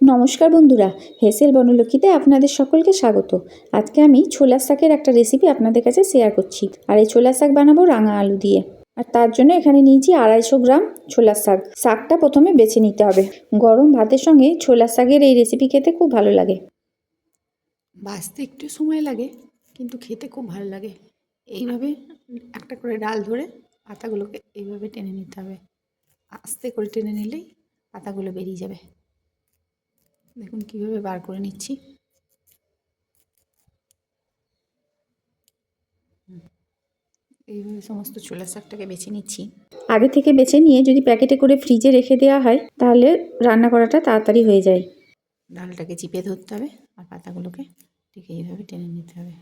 নমস্কার বন্ধুরা, হেসেল বনলক্ষ্মীতে আপনাদের সকলকে স্বাগত। আজকে আমি ছোলার শাকের একটা রেসিপি আপনাদের কাছে শেয়ার করছি, আর এই ছোলার শাক বানাবো রাঙা আলু দিয়ে। আর তার জন্য এখানে নিয়েছি আড়াইশো গ্রাম ছোলার শাক। শাকটা প্রথমে বেছে নিতে হবে। গরম ভাতের সঙ্গে ছোলার শাকের এই রেসিপি খেতে খুব ভালো লাগে। বাছতে একটু সময় লাগে, কিন্তু খেতে খুব ভালো লাগে। এইভাবে একটা করে ডাল ধরে পাতাগুলোকে এইভাবে টেনে নিতে হবে। আস্তে করে টেনে নিলেই পাতাগুলো বেরিয়ে যাবে। দেখুন কীভাবে বার করে নিচ্ছি। এইভাবে সমস্ত ছোলা শাকটাকে বেছে নিচ্ছি। আগে থেকে বেছে নিয়ে যদি প্যাকেটে করে ফ্রিজে রেখে দেওয়া হয় তাহলে রান্না করাটা তাড়াতাড়ি হয়ে যায়। ডালটাকে চিপে ধরতে হবে আর পাতাগুলোকে ঠিক এইভাবে টেনে নিতে হবে।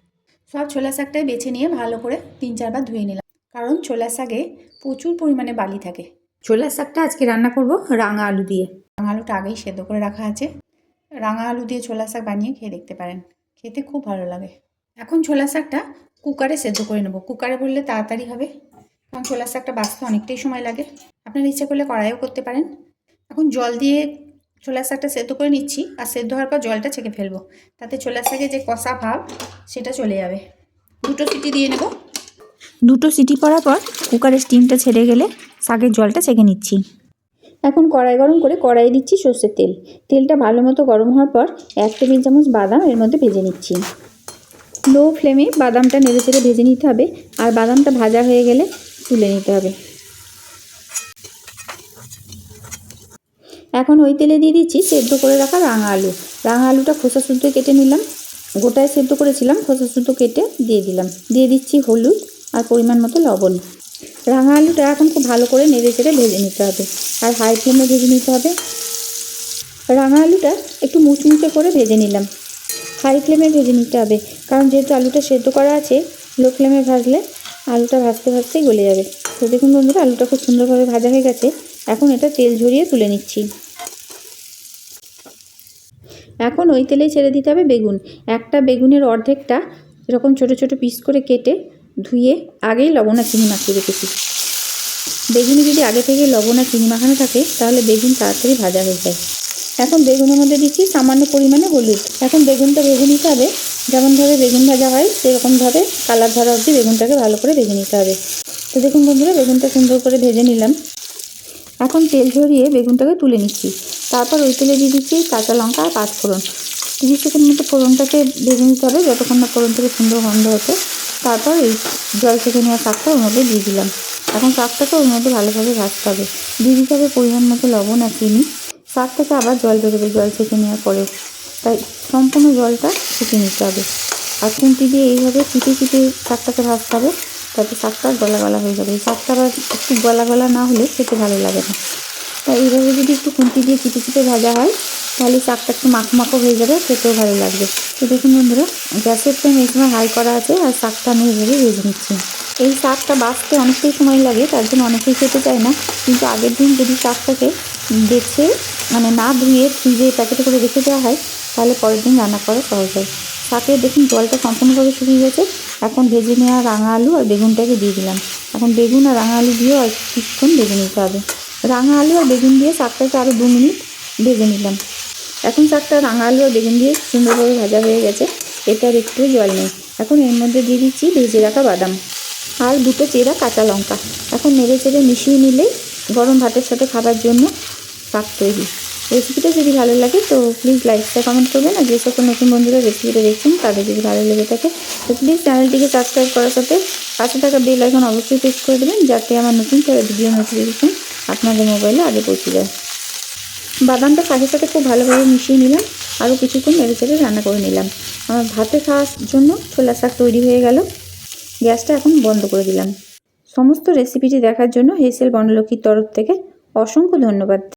সব ছোলা শাকটাই বেছে নিয়ে ভালো করে তিন চারবার ধুয়ে নিলাম। কারণ ছোলা শাকে প্রচুর পরিমাণে বালি থাকে। ছোলার শাকটা আজকে রান্না করব রাঙা আলু দিয়ে। রাঙা আলুটা আগেই সেদ্ধ করে রাখা আছে। রাঙা আলু দিয়ে ছোলা শাক বানিয়ে খেয়ে দেখতে পারেন। খেতে খুব ভালো লাগে। এখন ছোলা শাকটা কুকারে সেদ্ধ করে নেব। কুকারে বললে তাড়াতাড়ি হবে, কারণ ছোলা শাকটা বাঁচতে অনেকটাই সময় লাগে। আপনার ইচ্ছা করলে কড়াইও করতে পারেন। এখন জল দিয়ে ছোলা শাকটা সেদ্ধ করে নিচ্ছি, আর সেদ্ধ হওয়ার পর জলটা ছেঁকে ফেলব। তাতে ছোলা শাকে যে কষা ভাব, সেটা চলে যাবে। দুটো সিটি দিয়ে নেব। দুটো সিটি পড়ার পর কুকারের স্টিমটা ছেড়ে গেলে শাকের জলটা ছেঁকে নিচ্ছি। এখন কড়াই গরম করে কড়াই দিচ্ছি সর্ষের তেল। তেলটা ভালো মতো গরম হওয়ার পর এক টেবিল চামচ বাদাম এর মধ্যে ভেজে নিচ্ছি। লো ফ্লেমে বাদামটা নেড়ে চেড়ে ভেজে নিতে হবে আর বাদামটা ভাজা হয়ে গেলে তুলে নিতে হবে। এখন ওই তেলে দিয়ে দিচ্ছি সেদ্ধ করে রাখা রাঙা আলু। রাঙা আলুটা খোসা শুদ্ধ কেটে নিলাম। গোটায় সেদ্ধ করেছিলাম, খোসা শুদ্ধ কেটে দিয়ে দিলাম। দিয়ে দিচ্ছি হলুদ আর পরিমাণ মতো লবণ। রাঙা আলুটা এখন খুব ভালো করে নেড়ে চেড়ে ভেজে নিতে হবে আর হাই ফ্লেমে ভেজে নিতে হবে। রাঙা আলুটা একটু মুচমুচে করে ভেজে নিলাম। হাই ফ্লেমে ভেজে নিতে হবে, কারণ যেহেতু আলুটা সেদ্ধ করা আছে, লো ফ্লেমে ভাজলে আলুটা ভাজতে ভাজতেই গলে যাবে। তো দেখুন বন্ধুরা, আলুটা খুব সুন্দরভাবে ভাজা হয়ে গেছে। এখন এটা তেল ঝরিয়ে তুলে নিচ্ছি। এখন ওই তেলেই ছেড়ে দিতে হবে বেগুন। একটা বেগুনের অর্ধেকটা এরকম ছোট ছোট পিস করে কেটে ধুয়ে আগেই লবণ আর চিনি মাখিয়ে রেখেছি। বেগুনে যদি আগে থেকে লবণ আর চিনি মাখানো থাকে, তাহলে বেগুন তাড়াতাড়ি ভাজা হয়ে যায়। এখন বেগুনের মধ্যে দিচ্ছি সামান্য পরিমাণে হলুদ। এখন বেগুনটা বেগুন নিতে হবে। যেমনভাবে বেগুন ভাজা হয় সেরকমভাবে কালার ধরা অবধি বেগুনটাকে ভালো করে ভেজে নিতে হবে। তো দেখুন বন্ধুরা, বেগুনটা সুন্দর করে ভেজে নিলাম। এখন তেল ঝরিয়ে বেগুনটাকে তুলে নিচ্ছি। তারপর ওই তেলে দিয়ে দিচ্ছি কাঁচা লঙ্কা আর পাঁচফোড়ন। তিরিশ সেকেন্ড মতো ফোড়নটাকে ভেজে নিতে হবে। যতক্ষণ না ফোড়ন থেকে সুন্দর গন্ধ হতো তারপর এই জল থেকে নেওয়া শাকটা ওর মধ্যে দিয়ে দিলাম। এখন শাকটাকে ওর মধ্যে ভালোভাবে ভাজতে হবে। দিয়ে দিতে হবে পরিমাণ মতো লবণ আর চিনি। শাক থেকে আবার জল বেরোবে জল থেকে নেওয়ার পরে তাই সম্পূর্ণ জলটা ফুটিয়ে নিতে হবে। আর খুন্তি দিয়ে এইভাবে চিটে চিটে শাকটাকে ভাজতে হবে। তাতে শাকটা গলা গলা হয়ে যাবে। শাকটা আবার একটু গলা গলা না হলে খেতে ভালো লাগে না। তাই এইভাবে যদি একটু খুন্তি দিয়ে চিটে চিটে ভাজা হয় তাহলে শাকটা একটু মাখো মাখো হয়ে যাবে, খেতেও ভালো লাগবে। তো দেখুন বন্ধুরা, গ্যাসের ফ্লেম এই সময় হাই করা আছে আর শাকটা আমি এইভাবে ভেজে নিচ্ছি। এই শাকটা বাঁচতে অনেকটাই সময় লাগে, তার জন্য অনেকেই খেতে চায় না, কিন্তু আগের দিন যদি শাকটাকে বেছে মানে না ধুয়ে ফ্রিজে প্যাকেটে করে রেখে দেওয়া হয়, তাহলে পরের দিন রান্না করা সহজ হয়। শাকের দেখুন জলটা সম্পূর্ণভাবে শুকিয়ে গেছে, এখন ভেজে নেওয়া রাঙা আলু আর বেগুনটাকে দিয়ে দিলাম। এখন বেগুন আর রাঙা আলু আর কিছুক্ষণ ভেজে নিতে হবে। রাঙা আলু আর বেগুন দিয়ে শাকটাকে আরও দু মিনিট ভেজে নিলাম। এখন শাকটা রাঙা আলু বেগুন দিয়ে সুন্দরভাবে ভাজা হয়ে গেছে। এটার একটু জল নেই। এখন এর মধ্যে দিয়ে দিচ্ছি ভেজে রাখা বাদাম আর দুটো চেরা কাঁচা লঙ্কা। এখন নেড়ে চেড়ে মিশিয়ে নিলেই গরম ভাতের সাথে খাবার জন্য শাক তৈরি। রেসিপিটা যদি ভালো লাগে তো প্লিজ লাইক শেয়ার কমেন্ট করবেন আর যে সকল নতুন বন্ধুরা রেসিপিটা দেখছেন, তাদের যদি ভালো লেগে থাকে, তো প্লিজ চ্যানেলটিকে সাবস্ক্রাইব করার সাথে পাশে থাকা বেল আইকন অবশ্যই প্রেস করে দেবেন, যাতে আমার নতুন ভিডিও নোটিফিকেশন আপনাদের মোবাইলে আগে পৌঁছে যায়। বাদামটা শাকের সাথে খুব ভালোভাবে মিশিয়ে নিলাম, আরও কিছুক্ষণ নেড়ে চেড়ে রান্না করে নিলাম। আমার ভাতে খাওয়ার জন্য ছোলা শাক তৈরি হয়ে গেল। গ্যাসটা এখন বন্ধ করে দিলাম। সমস্ত রেসিপিটি দেখার জন্য হেসেল বনলক্ষ্মীর তরফ থেকে অসংখ্য ধন্যবাদ।